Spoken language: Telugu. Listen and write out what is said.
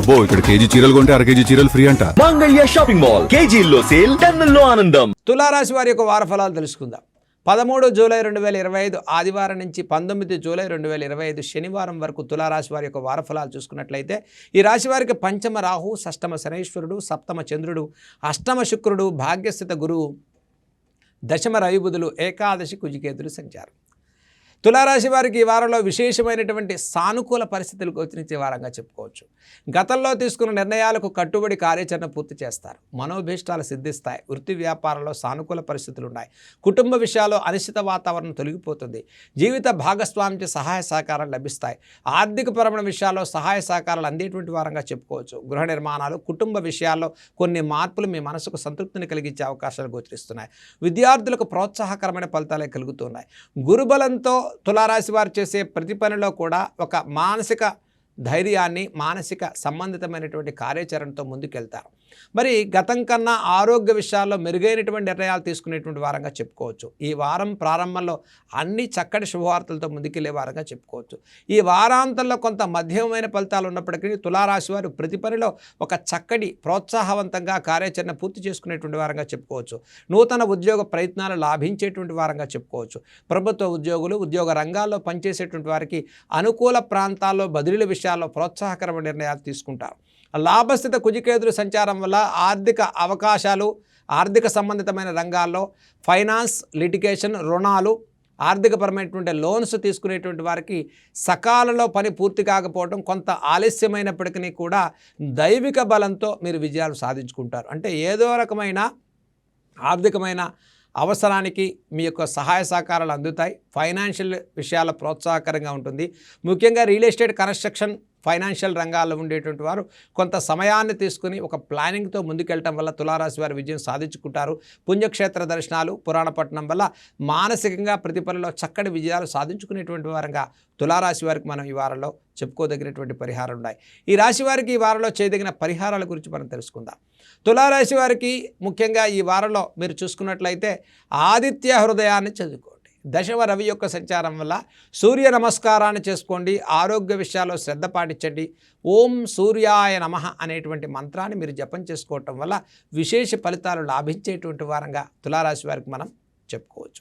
అబ్బో ఇక్కడ కేజీ చీరలు కొంటే అర కేజీ చీరలు ఫ్రీ అంట. Mangalya shopping mall. కేజీల్లో సేల్ టన్నుల్లో ఆనందం. తులారాశి వారి యొక్క వార ఫలాలు తెలుసుకుందాం. పదమూడు జూలై రెండు వేల ఇరవై ఐదు ఆదివారం నుంచి పంతొమ్మిది జూలై రెండు వేల ఇరవై ఐదు శనివారం వరకు తులారాశి వారి యొక్క వార ఫలాలు చూసుకున్నట్లయితే ఈ రాశి వారికి పంచమ రాహు షష్టమ శనైశ్వరుడు సప్తమ చంద్రుడు అష్టమ శుక్రుడు భాగ్యస్థిత గురువు దశమ రవిబుధులు ఏకాదశి కుజికేతులు సంచారం. తులారాశి వారికి ఈ వారంలో విశేషమైనటువంటి సానుకూల పరిస్థితులు గోచరించే వారంగా చెప్పుకోవచ్చు. గతంలో తీసుకున్న నిర్ణయాలకు కట్టుబడి కార్యాచరణ పూర్తి చేస్తారు. మనోభీష్టాలు సిద్ధిస్తాయి. వృత్తి వ్యాపారంలో సానుకూల పరిస్థితులు ఉన్నాయి కుటుంబ విషయాల్లో అనిశ్చిత వాతావరణం తొలగిపోతుంది. జీవిత భాగస్వామికి సహాయ సహకారాలు లభిస్తాయి. ఆర్థికపరమైన విషయాల్లో సహాయ సహకారాలు అందేటువంటి వారంగా చెప్పుకోవచ్చు. గృహ నిర్మాణాలు కుటుంబ విషయాల్లో కొన్ని మార్పులు మీ మనసుకు సంతృప్తిని కలిగించే అవకాశాలు గోచరిస్తున్నాయి. విద్యార్థులకు ప్రోత్సాహకరమైన ఫలితాలే కలుగుతున్నాయి. గురుబలంతో తులారాశి వారు చేసే ప్రతి పనిలో కూడా ఒక మానసిక ధైర్యాన్ని మానసిక సంబంధితమైనటువంటి కార్యాచరణతో ముందుకెళ్తారు. మరి గతం కన్నా ఆరోగ్య విషయాల్లో మెరుగైనటువంటి నిర్ణయాలు తీసుకునేటువంటి వారంగా చెప్పుకోవచ్చు. ఈ వారం ప్రారంభంలో అన్ని చక్కటి శుభవార్తలతో ముందుకెళ్ళే వారంగా చెప్పుకోవచ్చు. ఈ వారాంతంలో కొంత మధ్యమైన ఫలితాలు ఉన్నప్పటికీ తులారాశి వారు ప్రతి పనిలో ఒక చక్కటి ప్రోత్సాహవంతంగా కార్యాచరణ పూర్తి చేసుకునేటువంటి వారంగా చెప్పుకోవచ్చు. నూతన ఉద్యోగ ప్రయత్నాలు లాభించేటువంటి వారంగా చెప్పుకోవచ్చు. ప్రభుత్వ ఉద్యోగులు ఉద్యోగ రంగాల్లో పనిచేసేటువంటి వారికి అనుకూల ప్రాంతాల్లో బదిలీల విషయాల్లో ప్రోత్సాహకరమైన నిర్ణయాలు తీసుకుంటారు. లాభస్థిత కుజికేతుల సంచారం వల్ల ఆర్థిక అవకాశాలు ఆర్థిక సంబంధితమైన రంగాల్లో ఫైనాన్స్ లిటిగేషన్ రుణాలు ఆర్థికపరమైనటువంటి లోన్స్ తీసుకునేటువంటి వారికి సకాలంలో పని పూర్తి కాకపోవడం కొంత ఆలస్యమైనప్పటికీ కూడా దైవిక బలంతో మీరు విజయాలు సాధించుకుంటారు. అంటే ఏదో రకమైన ఆర్థికమైన అవసరానికి మీ యొక్క సహాయ సహకారాలు అందుతాయి. ఫైనాన్షియల్ విషయాల ప్రోత్సాహకరంగా ఉంటుంది. ముఖ్యంగా రియల్ ఎస్టేట్ కన్స్ట్రక్షన్ ఫైనాన్షియల్ రంగాల్లో ఉండేటువంటి వారు కొంత సమయాన్ని తీసుకుని ఒక ప్లానింగ్తో ముందుకెళ్ళటం వల్ల తులారాశి వారి విజయం సాధించుకుంటారు. పుణ్యక్షేత్ర దర్శనాలు పురాణపట్నం వల్ల మానసికంగా ప్రతి పనిలో చక్కటి విజయాలు సాధించుకునేటువంటి వారంగా తులారాశి వారికి మనం ఈ వారంలో చెప్పుకోదగినటువంటి పరిహారాలు ఉన్నాయి. ఈ రాశి వారికి ఈ వారంలో చేయదగిన పరిహారాల గురించి మనం తెలుసుకుందాం. తులారాశి వారికి ముఖ్యంగా ఈ వారంలో మీరు చూసుకున్నట్లయితే ఆదిత్య హృదయాన్ని చదువుకో. దశమ రవి యొక్క సంచారం వల్ల సూర్య నమస్కారాన్ని చేసుకోండి ఆరోగ్య విషయాల్లో శ్రద్ధ పాటించండి. ఓం సూర్యాయ నమః అనేటువంటి మంత్రాన్ని మీరు జపం చేసుకోవటం వల్ల విశేష ఫలితాలు లాభించేటువంటి వారంగా తులారాశి వారికి మనం చెప్పుకోవచ్చు.